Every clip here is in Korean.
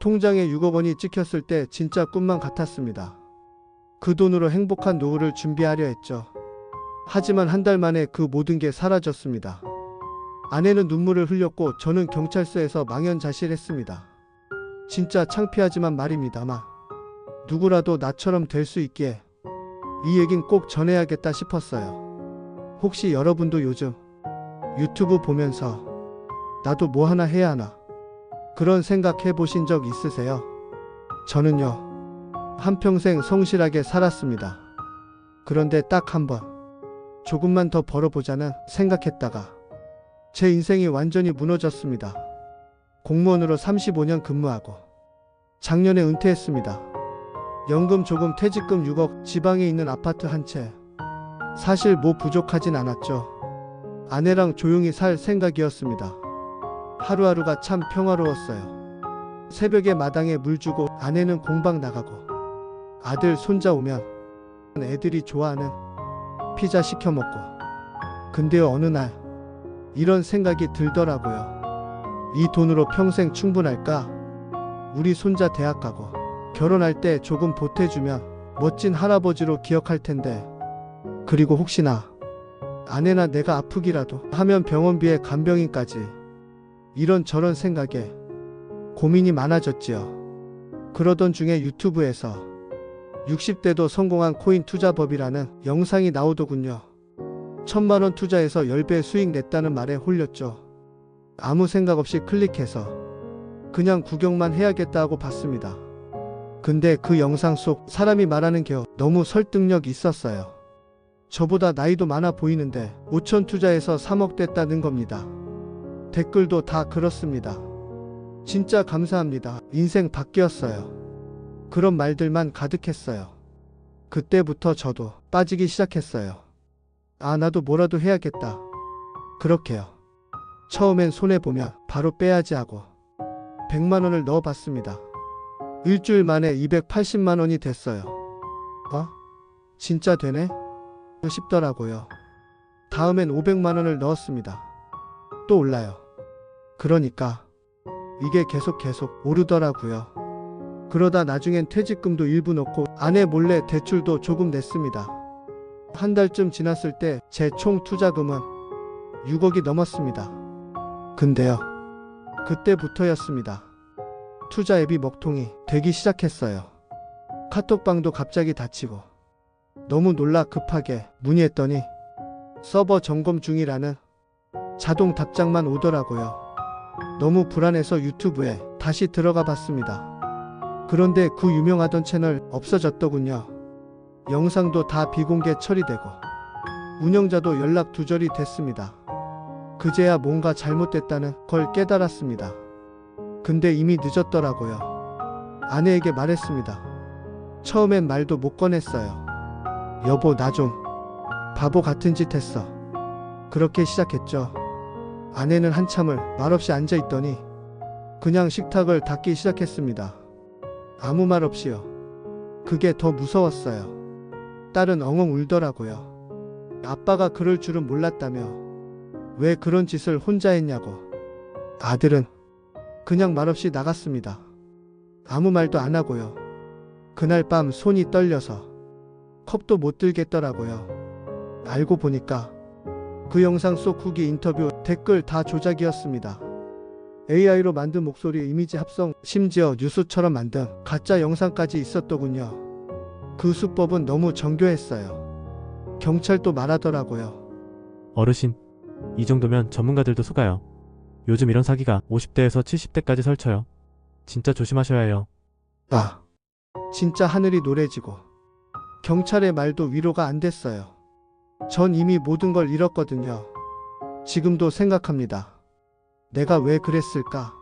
통장에 6억 원이 찍혔을 때 진짜 꿈만 같았습니다. 그 돈으로 행복한 노후를 준비하려 했죠. 하지만 한 달 만에 그 모든 게 사라졌습니다. 아내는 눈물을 흘렸고 저는 경찰서에서 망연자실했습니다. 진짜 창피하지만 말입니다만 누구라도 나처럼 될 수 있기에 이 얘긴 꼭 전해야겠다 싶었어요. 혹시 여러분도 요즘 유튜브 보면서 나도 뭐 하나 해야 하나 그런 생각해 보신 적 있으세요? 저는요 한평생 성실하게 살았습니다. 그런데 딱 한 번 조금만 더 벌어보자는 생각했다가 제 인생이 완전히 무너졌습니다. 공무원으로 35년 근무하고 작년에 은퇴했습니다. 연금 조금 퇴직금 6억 지방에 있는 아파트 한 채. 사실 뭐 부족하진 않았죠. 아내랑 조용히 살 생각이었습니다. 하루하루가 참 평화로웠어요. 새벽에 마당에 물 주고 아내는 공방 나가고 아들 손자 오면 애들이 좋아하는 피자 시켜 먹고 근데요 어느 날 이런 생각이 들더라고요. 이 돈으로 평생 충분할까? 우리 손자 대학 가고 결혼할 때 조금 보태주면 멋진 할아버지로 기억할 텐데. 그리고 혹시나 아내나 내가 아프기라도 하면 병원비에 간병인까지 이런 저런 생각에 고민이 많아졌지요. 그러던 중에 유튜브에서 60대도 성공한 코인 투자법이라는 영상이 나오더군요. 천만원 투자해서 10배 수익 냈다는 말에 홀렸죠. 아무 생각 없이 클릭해서 그냥 구경만 해야겠다 하고 봤습니다. 근데 그 영상 속 사람이 말하는 게 너무 설득력 있었어요. 저보다 나이도 많아 보이는데 5천 투자해서 3억 됐다는 겁니다. 댓글도 다 그렇습니다. 진짜 감사합니다. 인생 바뀌었어요. 그런 말들만 가득했어요. 그때부터 저도 빠지기 시작했어요. 아, 나도 뭐라도 해야겠다. 그렇게요. 처음엔 손해보면 바로 빼야지 하고 100만 원을 넣어봤습니다. 일주일 만에 280만 원이 됐어요. 어? 진짜 되네? 싶더라고요. 다음엔 500만 원을 넣었습니다. 또 올라요. 그러니까 이게 계속 계속 오르더라고요. 그러다 나중엔 퇴직금도 일부 넣고 아내 몰래 대출도 조금 냈습니다. 한 달쯤 지났을 때 제 총 투자금은 6억이 넘었습니다. 근데요. 그때부터였습니다. 투자 앱이 먹통이 되기 시작했어요. 카톡방도 갑자기 닫히고 너무 놀라 급하게 문의했더니 서버 점검 중이라는 자동 답장만 오더라고요. 너무 불안해서 유튜브에 다시 들어가 봤습니다. 그런데 그 유명하던 채널 없어졌더군요. 영상도 다 비공개 처리되고 운영자도 연락 두절이 됐습니다. 그제야 뭔가 잘못됐다는 걸 깨달았습니다. 근데 이미 늦었더라고요. 아내에게 말했습니다. 처음엔 말도 못 꺼냈어요. 여보, 나 좀 바보 같은 짓 했어. 그렇게 시작했죠. 아내는 한참을 말없이 앉아 있더니 그냥 식탁을 닦기 시작했습니다. 아무 말 없이요. 그게 더 무서웠어요. 딸은 엉엉 울더라고요. 아빠가 그럴 줄은 몰랐다며 왜 그런 짓을 혼자 했냐고. 아들은 그냥 말없이 나갔습니다. 아무 말도 안 하고요. 그날 밤 손이 떨려서 컵도 못 들겠더라고요. 알고 보니까 그 영상 속 후기 인터뷰 댓글 다 조작이었습니다. AI로 만든 목소리 이미지 합성 심지어 뉴스처럼 만든 가짜 영상까지 있었더군요. 그 수법은 너무 정교했어요. 경찰도 말하더라고요. 어르신, 이 정도면 전문가들도 속아요. 요즘 이런 사기가 50대에서 70대까지 설쳐요. 진짜 조심하셔야 해요. 아, 진짜 하늘이 노래지고 경찰의 말도 위로가 안 됐어요. 전 이미 모든 걸 잃었거든요. 지금도 생각합니다. 내가 왜 그랬을까?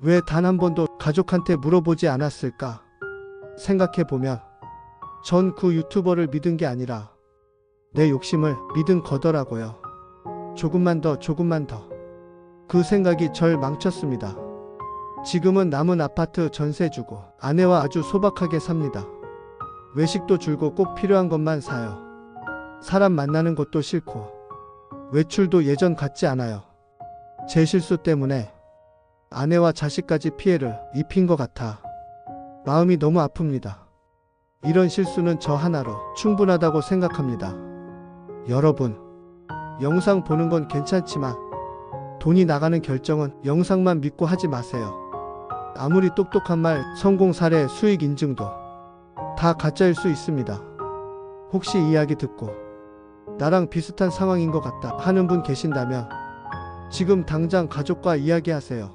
왜 단 한 번도 가족한테 물어보지 않았을까? 생각해보면 전 그 유튜버를 믿은 게 아니라 내 욕심을 믿은 거더라고요. 조금만 더, 조금만 더. 그 생각이 절 망쳤습니다. 지금은 남은 아파트 전세 주고 아내와 아주 소박하게 삽니다. 외식도 줄고 꼭 필요한 것만 사요. 사람 만나는 것도 싫고 외출도 예전 같지 않아요. 제 실수 때문에 아내와 자식까지 피해를 입힌 것 같아 마음이 너무 아픕니다. 이런 실수는 저 하나로 충분하다고 생각합니다. 여러분, 영상 보는 건 괜찮지만 돈이 나가는 결정은 영상만 믿고 하지 마세요. 아무리 똑똑한 말, 성공 사례, 수익 인증도 다 가짜일 수 있습니다. 혹시 이야기 듣고 나랑 비슷한 상황인 것 같다 하는 분 계신다면 지금 당장 가족과 이야기하세요.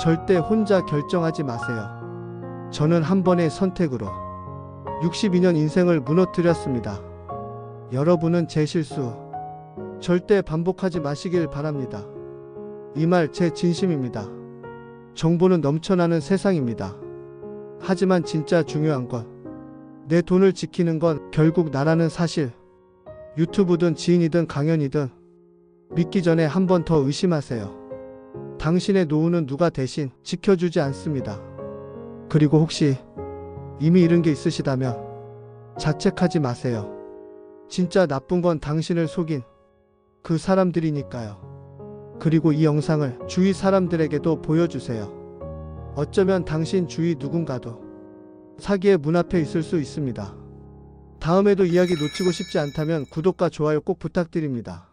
절대 혼자 결정하지 마세요. 저는 한 번의 선택으로 62년 인생을 무너뜨렸습니다. 여러분은 제 실수 절대 반복하지 마시길 바랍니다. 이 말 제 진심입니다. 정보는 넘쳐나는 세상입니다. 하지만 진짜 중요한 건 내 돈을 지키는 건 결국 나라는 사실. 유튜브든 지인이든 강연이든 믿기 전에 한 번 더 의심하세요. 당신의 노후는 누가 대신 지켜주지 않습니다. 그리고 혹시 이미 잃은 게 있으시다면 자책하지 마세요. 진짜 나쁜 건 당신을 속인 그 사람들이니까요. 그리고 이 영상을 주위 사람들에게도 보여주세요. 어쩌면 당신 주위 누군가도 사기의 문 앞에 있을 수 있습니다. 다음에도 이야기 놓치고 싶지 않다면 구독과 좋아요 꼭 부탁드립니다.